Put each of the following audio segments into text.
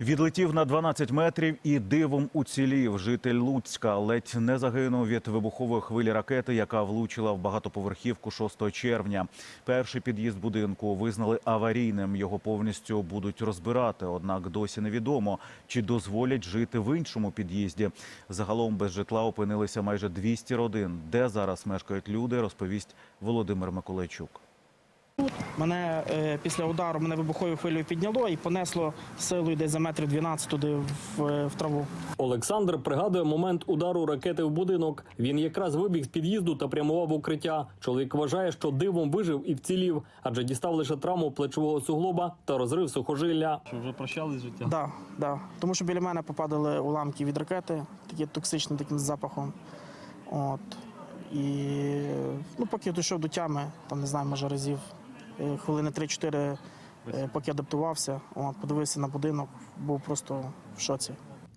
Відлетів на 12 метрів і дивом уцілів. Житель Луцька ледь не загинув від вибухової хвилі ракети, яка влучила в багатоповерхівку 6 червня. Перший під'їзд будинку визнали аварійним. Його повністю будуть розбирати. Однак досі невідомо, чи дозволять жити в іншому під'їзді. Загалом без житла опинилися майже 200 родин. Де зараз мешкають люди, розповість Володимир Миколайчук. Мене е, після удару мене вибуховою хвилею підняло і понесло силою десь за метрів 12 туди в, в траву. Олександр пригадує момент удару ракети в будинок. Він якраз вибіг з під'їзду та прямував в укриття. Чоловік вважає, що дивом вижив і вцілів, адже дістав лише травму плечового суглоба та розрив сухожилля. Що вже прощались з життя? Да, да. Тому що біля мене попадали уламки від ракети, такі токсичним таким запахом. От. І ну, поки я дійшов до тями, там не знаю, може разів хвилини 3-4, е, поки адаптувався, подивився на будинок, був просто в шоці.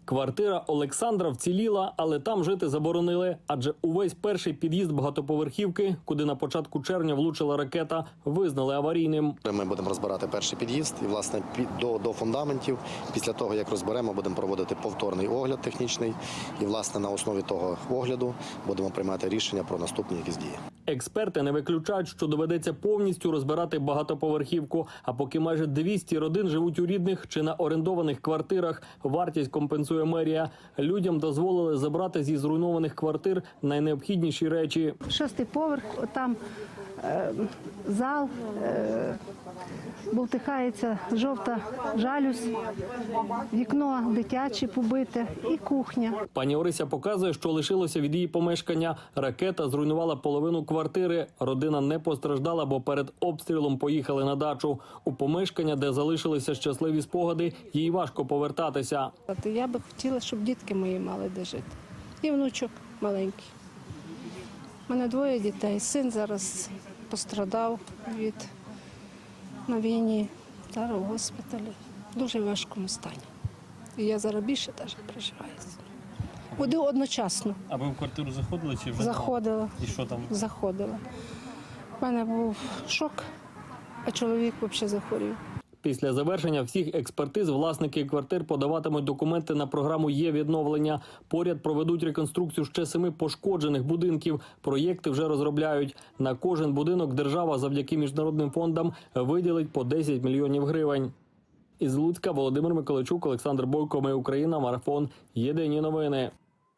Квартира Олександра вціліла, але там жити заборонили, адже увесь перший під'їзд багатоповерхівки, куди на початку червня влучила ракета, визнали аварійним. Ми будемо розбирати перший під'їзд і власне під до, до фундаментів. Після того як розберемо, будемо проводити повторний огляд технічний. І власне на основі того огляду будемо приймати рішення про наступні якісь дії. Експерти не виключають, що доведеться повністю розбирати багатоповерхівку. А поки майже 200 родин живуть у рідних чи на орендованих квартирах, вартість компенсує мерія. Людям дозволили забрати зі зруйнованих квартир найнеобхідніші речі. шостий поверх, там е, зал, е, болтихається жовта жалюзь, вікно дитяче побите і кухня. Пані Орися показує, що лишилося від її помешкання. Ракета зруйнувала половину квартири. Родина не постраждала, бо перед обстрілом поїхали на дачу. У помешкання, де залишилися щасливі спогади, їй важко повертатися. Я би хотіла, щоб дітки мої мали де жити. І внучок маленький. У мене двоє дітей. Син зараз пострадав від на війні, зараз в госпіталі. Дуже важкому стані. І я зараз більше навіть переживаю. Буде одночасно. А ви в квартиру заходили чи вже? Заходила, І що там? заходила. У мене був шок, а чоловік взагалі захворів. Після завершення всіх експертиз власники квартир подаватимуть документи на програму є відновлення. Поряд проведуть реконструкцію ще семи пошкоджених будинків. Проєкти вже розробляють. На кожен будинок держава завдяки міжнародним фондам виділить по 10 мільйонів гривень. Із Луцька Володимир Миколайчук, Олександр Бойко. Ми Україна. Марафон. Єдині новини.